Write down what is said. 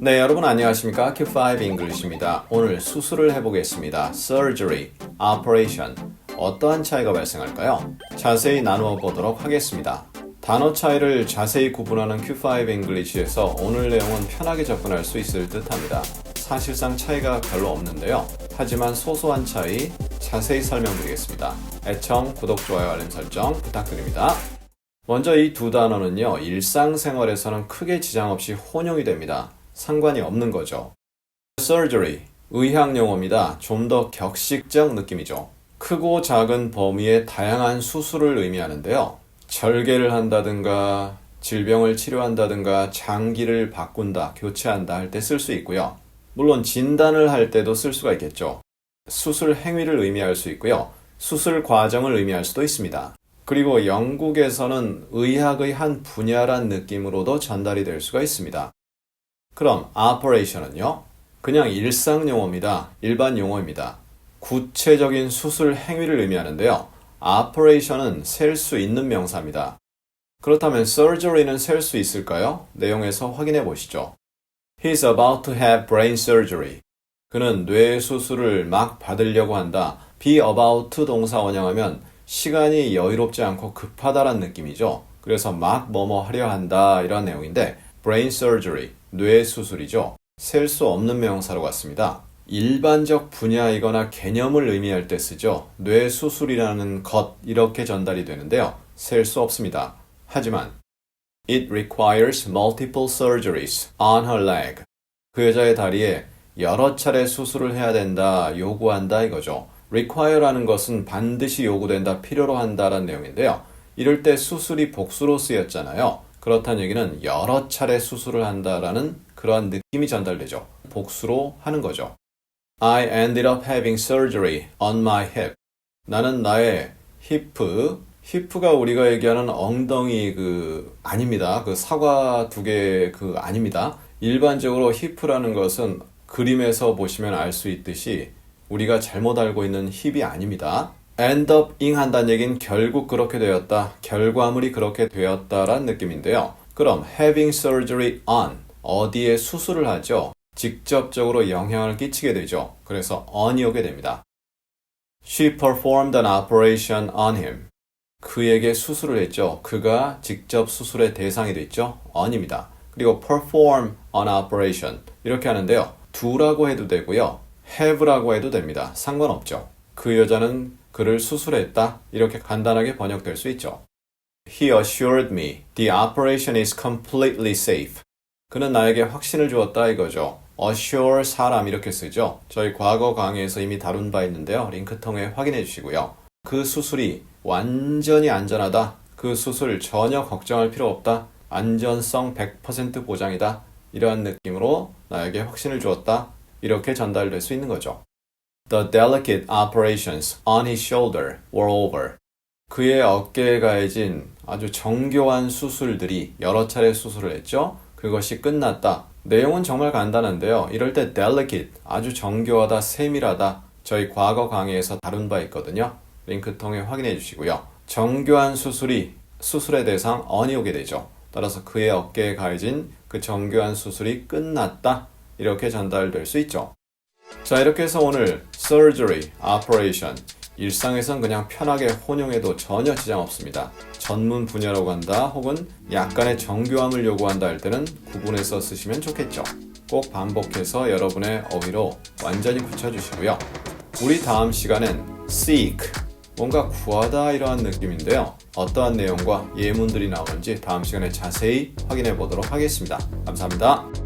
네, 여러분 안녕하십니까? Q5 English입니다. 오늘 수술을 해보겠습니다. Surgery, Operation. 어떠한 차이가 발생할까요? 자세히 나누어 보도록 하겠습니다. 단어 차이를 자세히 구분하는 Q5 English에서 오늘 내용은 편하게 접근할 수 있을 듯 합니다. 사실상 차이가 별로 없는데요. 하지만 소소한 차이 자세히 설명드리겠습니다. 애청, 구독, 좋아요, 알림 설정 부탁드립니다. 먼저 이 두 단어는요, 일상생활에서는 크게 지장 없이 혼용이 됩니다. 상관이 없는 거죠. surgery, 의학 용어입니다. 좀 더 격식적 느낌이죠. 크고 작은 범위의 다양한 수술을 의미하는데요. 절개를 한다든가, 질병을 치료한다든가, 장기를 바꾼다, 교체한다 할 때 쓸 수 있고요. 물론 진단을 할 때도 쓸 수가 있겠죠. 수술 행위를 의미할 수 있고요. 수술 과정을 의미할 수도 있습니다. 그리고 영국에서는 의학의 한 분야란 느낌으로도 전달이 될 수가 있습니다. 그럼 operation은요? 그냥 일상 용어입니다. 일반 용어입니다. 구체적인 수술 행위를 의미하는데요. operation은 셀 수 있는 명사입니다. 그렇다면 surgery는 셀 수 있을까요? 내용에서 확인해 보시죠. He's about to have brain surgery. 그는 뇌 수술을 막 받으려고 한다. be about 동사 원형하면 시간이 여유롭지 않고 급하다란 느낌이죠. 그래서 막 뭐뭐 하려 한다 이런 내용인데 brain surgery, 뇌 수술이죠. 셀 수 없는 명사로 같습니다. 일반적 분야이거나 개념을 의미할 때 쓰죠. 뇌 수술이라는 것 이렇게 전달이 되는데요. 셀 수 없습니다. 하지만 It requires multiple surgeries on her leg. 그 여자의 다리에 여러 차례 수술을 해야 된다, 요구한다 이거죠. require라는 것은 반드시 요구된다, 필요로 한다라는 내용인데요. 이럴 때 수술이 복수로 쓰였잖아요. 그렇다는 얘기는 여러 차례 수술을 한다라는 그러한 느낌이 전달되죠. 복수로 하는 거죠. I ended up having surgery on my hip. 나는 나의 히프, 히프가 우리가 얘기하는 엉덩이 그 아닙니다. 그 사과 두 개 그 아닙니다. 일반적으로 히프라는 것은 그림에서 보시면 알 수 있듯이 우리가 잘못 알고 있는 힙이 아닙니다. End up ing 한다는 얘기는 결국 그렇게 되었다. 결과물이 그렇게 되었다란 느낌인데요. 그럼 having surgery on 어디에 수술을 하죠? 직접적으로 영향을 끼치게 되죠. 그래서 on이 오게 됩니다. She performed an operation on him. 그에게 수술을 했죠. 그가 직접 수술의 대상이 됐죠. on입니다. 그리고 perform an operation 이렇게 하는데요. do라고 해도 되고요. have라고 해도 됩니다. 상관없죠. 그 여자는 그를 수술했다. 이렇게 간단하게 번역될 수 있죠. He assured me the operation is completely safe. 그는 나에게 확신을 주었다 이거죠. assure 사람 이렇게 쓰죠. 저희 과거 강의에서 이미 다룬 바 있는데요. 링크 통해 확인해 주시고요. 그 수술이 완전히 안전하다. 그 수술 전혀 걱정할 필요 없다. 안전성 100% 보장이다. 이러한 느낌으로 나에게 확신을 주었다. 이렇게 전달될 수 있는 거죠. The delicate operations on his shoulder were over. 그의 어깨에 가해진 아주 정교한 수술들이 여러 차례 수술을 했죠. 그것이 끝났다. 내용은 정말 간단한데요. 이럴 때 delicate, 아주 정교하다, 세밀하다. 저희 과거 강의에서 다룬 바 있거든요. 링크 통해 확인해 주시고요. 정교한 수술이 수술의 대상 on이 오게 되죠. 따라서 그의 어깨에 가해진 그 정교한 수술이 끝났다. 이렇게 전달될 수 있죠. 자, 이렇게 해서 오늘 surgery, operation, 일상에선 그냥 편하게 혼용해도 전혀 지장 없습니다. 전문 분야라고 한다 혹은 약간의 정교함을 요구한다 할 때는 구분해서 쓰시면 좋겠죠. 꼭 반복해서 여러분의 어휘로 완전히 굳혀주시고요. 우리 다음 시간엔 seek, 뭔가 구하다 이러한 느낌인데요. 어떠한 내용과 예문들이 나오는지 다음 시간에 자세히 확인해 보도록 하겠습니다. 감사합니다.